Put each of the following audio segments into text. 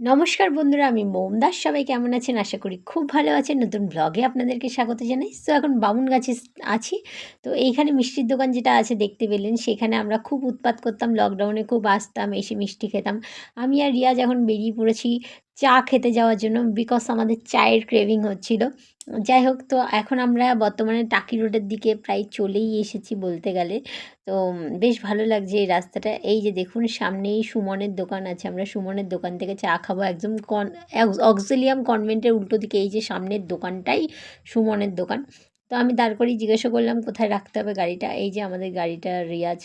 নমস্কার বন্ধুরা, আমি মোম দাস। সবাই কেমন আছেন? আশা করি খুব ভালো আছেন। নতুন ব্লগে আপনাদেরকে স্বাগত জানাই। তো এখন বামুন গাছে আছি। তো এইখানে মিষ্টির দোকান যেটা আছে, দেখতে পেলেন। সেখানে আমরা খুব উৎপাত করতাম লকডাউনে খুব আসতাম, এসে মিষ্টি খেতাম। আমি আর রিয়াজ এখন বেরিয়ে পড়েছি। চা খেতে যাওয়ার জন্য বিকজ আমাদের চায়ের ক্রেভিং হচ্ছিল। যাই হোক, তো এখন আমরা বর্তমানে টাকি রোডের দিকে প্রায় চলেই এসেছি বলতে গেলে। তো বেশ ভালো লাগছে এই রাস্তাটা। এই যে দেখুন, সামনেই সুমনের দোকান আছে। আমরা সুমনের দোকান থেকে চা খাব একদম কন অক্সিলিয়াম কনভেন্টের উল্টো দিকে, এই যে সামনের দোকানটাই সুমনের দোকান। তো আমি করেই জিজ্ঞাসা করলাম, কোথায় রাখতে হবে গাড়িটা? এই যে আমাদের গাড়িটা রিয়াজ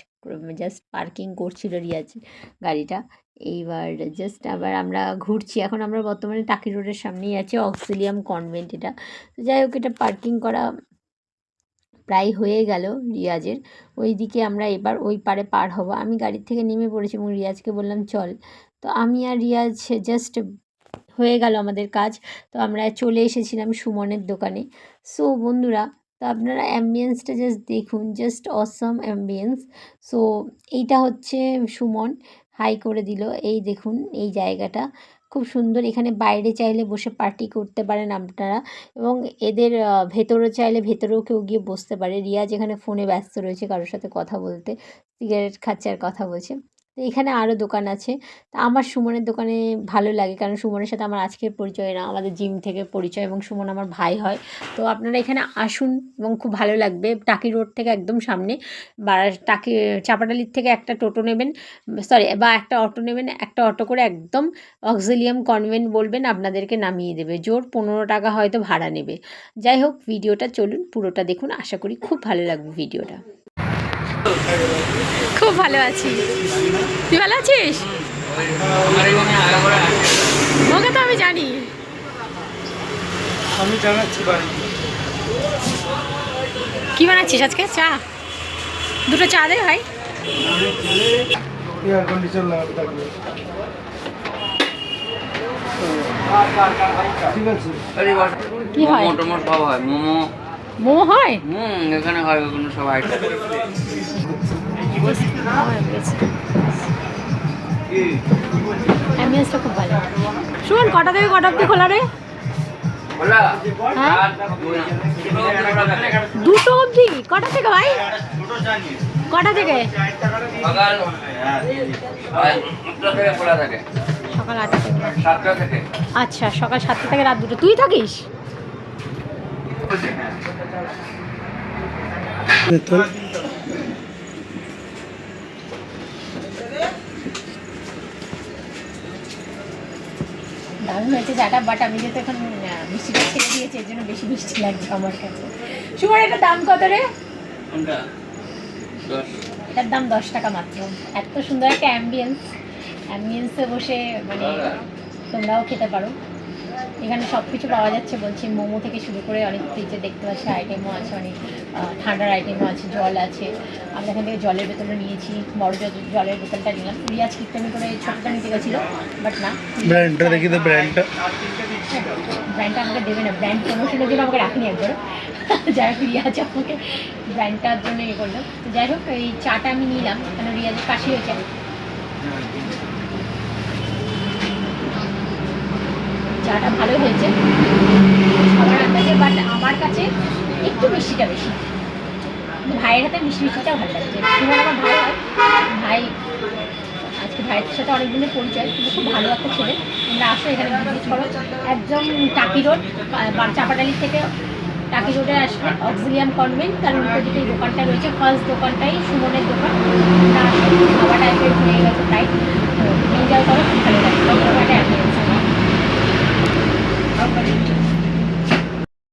জাস্ট পার্কিং করছিল রিয়াজ গাড়িটা। এইবার জাস্ট আবার আমরা ঘুরছি। এখন আমরা বর্তমানে টাকি রোডের সামনেই আছি, অক্সিলিয়াম কনভেন্ট এটা। তো যাই হোক, এটা পার্কিং করা প্রায় হয়ে গেল রিয়াজের। ওই দিকে আমরা এবার ওই পারে পার হব। আমি গাড়ির থেকে নেমে পড়েছি এবং রিয়াজকে বললাম, চল। তো আমি আর রিয়াজ জাস্ট হয়ে গেল আমাদের কাজ। তো আমরা চলে এসেছিলাম সুমনের দোকানে। সো বন্ধুরা তো আপনারা অ্যাম্বিয়েন্সটা জাস্ট দেখুন জাস্ট অসম অ্যাম্বিয়েন্স সো এইটা হচ্ছে সুমন হাই করে দিল, এই দেখুন, এই জায়গাটা। খুব সুন্দর, এখানে বাইরে চাইলে বসে পার্টি করতে পারেন আপনারা এবং এদের ভেতরে চাইলে ভেতরেও কেউ গিয়ে বসতে পারে। রিয়াজ এখানে ফোনে ব্যস্ত রয়েছে, কারোর সাথে কথা বলতে, সিগারেট খাচ্ছে আর কথা বলছে। তো এখানে আরও দোকান আছে। তা আমার সুমনের দোকানে ভালো লাগে কারণ সুমনের সাথে আমার আজকের পরিচয় না, আমাদের জিম থেকে পরিচয় এবং সুমন আমার ভাই হয়। তো আপনারা এখানে আসুন এবং খুব ভালো লাগবে। টাকি রোড থেকে একদম সামনে বা টাকি, চাপাটালির থেকে একটা টোটো নেবেন, সরি, বা একটা অটো নেবেন, একটা অটো করে একদম অক্সিলিয়াম কনভেন্ট বলবেন, আপনাদেরকে নামিয়ে দেবে। জোর পনেরো টাকা হয়তো ভাড়া নেবে। যাই হোক, ভিডিওটা চলুন, পুরোটা দেখুন, আশা করি খুব ভালো লাগবে ভিডিওটা। খুব ভালো আছি। তুই ভালো আছিস? ওকে তো আমি জানি। আমি জানাচ্ছি কি বানাচ্ছিস আজকে? চা? দুটো চা দে ভাই। এয়ার কন্ডিশন লাগাতে থাকবে। ঠিক আছে। কি হয়? মোমো টোমো সব হয়। মোমো মোমো হয়? হুম এখানে হয় ওগুলো সব আইটেম অ্যাম্বিয়েন্সটা খুব ভালো। শুন কটা থেকে কটা অব্দি খোলা রে? হ্যাঁ? দুটো অবধি? কটা থেকে ভাই? কটা থেকে? সকাল আটটা থেকে। আচ্ছা সকাল সাতটা থেকে রাত দুটো। তুই থাকিস? দারুণ হয়েছে চাটা বাট আমি যেহেতু এখন মিষ্টিটা ছেড়ে দিয়েছি এর জন্য বেশি মিষ্টি লাগছে আমার কাছে। সুমার দাম কত রে? এটার দাম দশ টাকা মাত্র। এত সুন্দর একটা অ্যাম্বিয়েন্স অ্যাম্বিয়েন্সে বসে মানে তোমরাও খেতে পারো। এখানে সব কিছু পাওয়া যাচ্ছে বলছি মোমো থেকে শুরু করে অনেক ফ্রিজে দেখতে পাচ্ছি আইটেমও আছে অনেক ঠান্ডার আইটেমও আছে জল আছে। আমরা এখান থেকে জলের বোতলও নিয়েছি বড় জলের বোতলটা নিলাম। রিয়াজ কিটটামি করে ছোটটা নিতে গেছিল বাট না। ব্র্যান্ডটা দেখি তো ব্র্যান্ডটা ব্র্যান্ডটা আমাকে দেবে না ব্র্যান্ড প্রমোশনের জন্য আমাকে রাখিনি একবার যাই হোক রিয়াজ আমাকে ব্র্যান্ডটার জন্য ইয়ে করল। তো যাই হোক এই চাটা আমি নিলাম কেন রিয়াজের কাশি হয়েছে। চাটা ভালো হয়েছে। সবার আন্দাজে বাট আমার কাছে একটু মিষ্টিটা বেশি। ভাইয়ের হাতে মিষ্টি মিষ্টিটা ভালো লাগছে। তোমার আমার ভাই হয়। ভাই, আজকে ভাইয়ের সাথে অনেক দিনের পরিচয়। কিন্তু খুব ভালো একটা ছেলে। আমরা আসো এখানে ভিজিট করো। একদম টাকি রোড চাপাডালি থেকে টাকি রোডে আসবে। Auxilium convent. তার উল্টো দিকে এই দোকানটা রয়েছে। ফার্স্ট দোকানটাই সুমনের দোকান। খাওয়া টাইপের হয়ে গেছে তাই এনজয় করো।